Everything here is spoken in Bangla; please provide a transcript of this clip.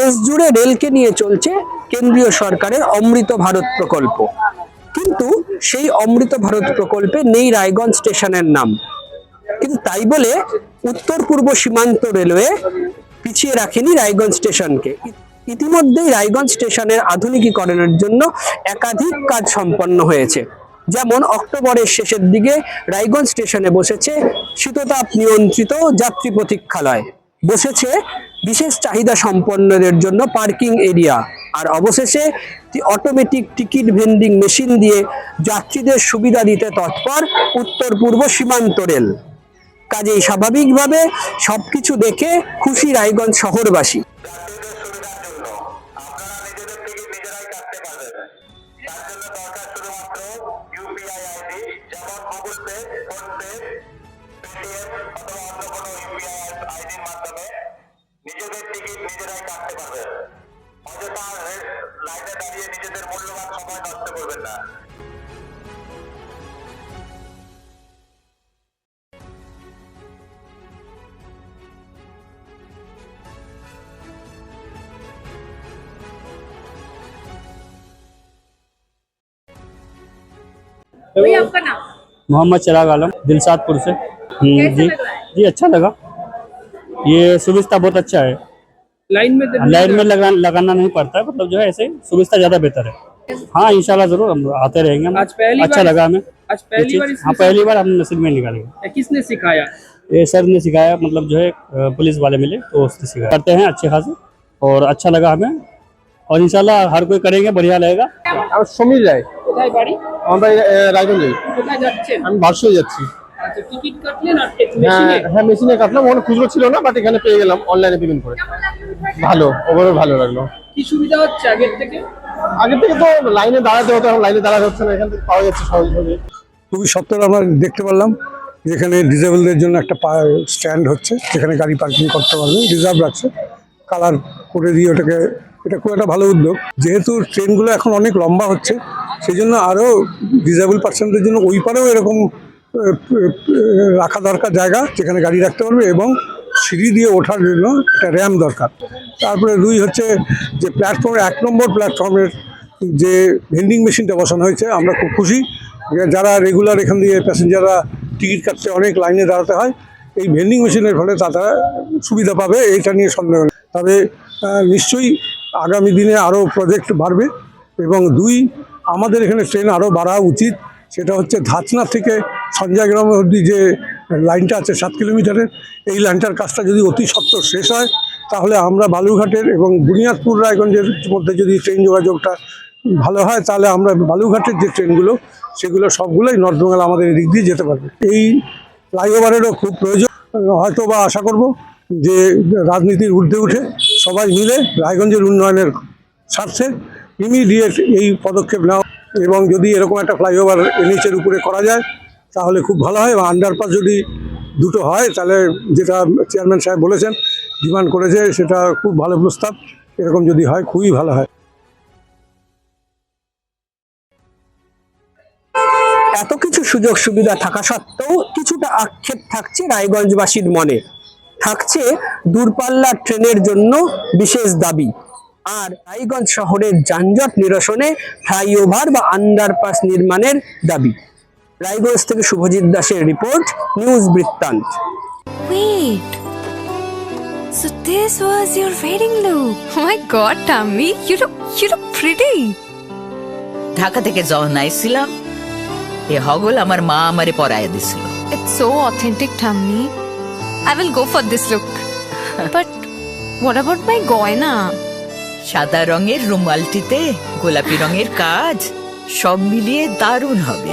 দেশ জুড়ে রেলকে নিয়ে চলছে কেন্দ্রীয় সরকারের অমৃত ভারত প্রকল্প। কিন্তু সেই অমৃত ভারত প্রকল্পে নেই রায়গঞ্জ স্টেশনের নাম। কিন্তু তাই বলে উত্তর পূর্ব সীমান্ত রেলওয়ে পিছিয়ে রাখেনি রায়গঞ্জ স্টেশনকে। ইতিমধ্যেই রায়গঞ্জ স্টেশনের আধুনিকীকরণের জন্য একাধিক কাজ সম্পন্ন হয়েছে। যেমন অক্টোবরের শেষের দিকে রায়গঞ্জ স্টেশনে বসেছে শীততাপ নিয়ন্ত্রিত যাত্রী প্রতীক্ষালয়। বসেছে বিশেষ চাহিদা সম্পন্নদের জন্য পার্কিং এরিয়া। আর অবশেষে অটোমেটিক টিকিট ভেন্ডিং মেশিন দিয়ে যাত্রীদের সুবিধা দিতে তৎপর উত্তর পূর্ব সীমান্ত রেল। কাজেই স্বাভাবিকভাবে সবকিছু দেখে খুশি রায়গঞ্জ শহরবাসী। নিজেদের টিকিট নিজেরাই কাটতে পারবে অযথা লাইনে দাঁড়িয়ে নিজেদের মূল্যবান সময় নষ্ট করবেন না वही आपका नाम मोहम्मद चिराग आलम दिलसादपुर से हम्म, कैसा जी लग रहा है? जी अच्छा लगा ये सुविधा बहुत अच्छा है लाइन में तो लाइन में लगा, लगाना नहीं पड़ता है मतलब जो है ऐसे सुविधा ज्यादा बेहतर है हाँ इंशाल्लाह जरूर हम आते रहेंगे हम आज पहली अच्छा बार- लगा हमें आज ये पहली चीज़। बार हाँ इसमें पहली बार हम नसीब में निकालेंगे से- किसने सिखाया ये सर ने सिखाया मतलब जो है अ, पुलिस वाले मिले तो उसने सिखाया करते हैं अच्छे खासे और अच्छा लगा हमें और इंशाल्लाह हर कोई करेंगे बढ़िया लगेगा আমার সমীর রায় কোথায় বাড়ি আমার বাড়ি আহ, রায়গঞ্জে কোথায় যাচ্ছেন আমি ভার্সুয়ে যাচ্ছি আচ্ছা টিকিট কাটলেন আর হ্যাঁ মেশিনে? হ্যাঁ মেশিনে কাটলাম। ওখানে খুচরো ছিল না বাট এখানে পেয়ে গেলাম। অনলাইনে পেমেন্ট করে। ভালো ওভারঅল ভালো লাগল। কি সুবিধা হচ্ছে আগের থেকে? আগে থেকে তো লাইনে দাঁড়াতে হতো এখন লাইনে দাঁড়াতে হচ্ছে না এখান থেকে পাওয়া যাচ্ছে সহজ সহজে খুবই সত্তর আমরা দেখতে পারলাম যেখানে ডিজেবলদের জন্য একটা স্ট্যান্ড হচ্ছে যেখানে গাড়ি পার্কিং করতে পারবে রিজার্ভ রাখছে কালার করে দিয়ে ওটাকে এটা খুব একটা ভালো উদ্যোগ। যেহেতু ট্রেনগুলো এখন অনেক লম্বা হচ্ছে সেই জন্য আরও ডিসেবল পার্সনদের জন্য ওই পারেও এরকম রাখা দরকার জায়গা যেখানে গাড়ি রাখতে পারবে এবং সিঁড়ি দিয়ে ওঠার জন্য একটা র্যাম দরকার। তারপরে দুই হচ্ছে যে প্ল্যাটফর্মে এক নম্বর প্ল্যাটফর্মের যে ভেন্ডিং মেশিনটা বসানো হয়েছে, আমরা খুব খুশি। যারা রেগুলার এখান দিয়ে প্যাসেঞ্জাররা টিকিট কাটতে অনেক লাইনে দাঁড়াতে হয়, এই ভেন্ডিং মেশিনের ফলে তারা সুবিধা পাবে, এইটা নিয়ে সন্দেহ নেই। তবে নিশ্চয়ই আগামী দিনে আরও প্রজেক্ট বাড়বে এবং দুই, আমাদের এখানে ট্রেন আরও বাড়া উচিত, সেটা হচ্ছে ধাচনা থেকে সঞ্জয় গ্রাম অবধি যে লাইনটা আছে সাত কিলোমিটারের, এই লাইনটার কাজটা যদি অতি সত্বর শেষ হয়, তাহলে আমরা বালুঘাটের এবং বুনিয়াদপুর রায়গঞ্জের মধ্যে যদি ট্রেন যোগাযোগটা ভালো হয়, তাহলে আমরা বালুঘাটের যে ট্রেনগুলো, সেগুলো সবগুলোই নর্থ বেঙ্গল আমাদের এদিক দিয়ে যেতে পারবে। এই ফ্লাইওভারেরও খুব প্রয়োজন। হয়তো বা আশা করব যে রাজনীতির ঊর্ধ্বে উঠে সবাই মিলে রায়গঞ্জের উন্নয়নের স্বার্থে ইমিডিয়েট এই পদক্ষেপ নেওয়া এবং যদি এরকম একটা ফ্লাইওভার এনএচের উপরে করা যায় তাহলে খুব ভালো হয়। এবং আন্ডারপাস যদি দুটো হয়, তাহলে যেটা চেয়ারম্যান সাহেব বলেছেন ডিমান্ড করেছে, সেটা খুব ভালো প্রস্তাব। এরকম যদি হয়, খুবই ভালো হয়। এত কিছু সুযোগ সুবিধা থাকা সত্ত্বেও কিছুটা আক্ষেপ থাকছে রায়গঞ্জবাসীর মনে। থাকছে দূরপাল্লার ট্রেনের জন্য বিশেষ দাবি। আর রায়গঞ্জ শহরের যানজট নিরসনে ফ্লাইওভার বা আন্ডারপাস নির্মাণের দাবি। রায়গঞ্জ থেকে শুভজিৎ দাসের রিপোর্ট নিউজ বৃত্তান্ত Wait. So this was your wedding look. Oh my god, Tammy, you look you look pretty. Dhaka থেকে যখন আইছিলাম এ হগল আমার মা আমারে পরায় দিছিল It's so authentic, Tammy. I will go for this look. but what about my goina? সাদা রঙের রুমালটিতে গোলাপি রঙের কাজ সব মিলিয়ে দারুণ হবে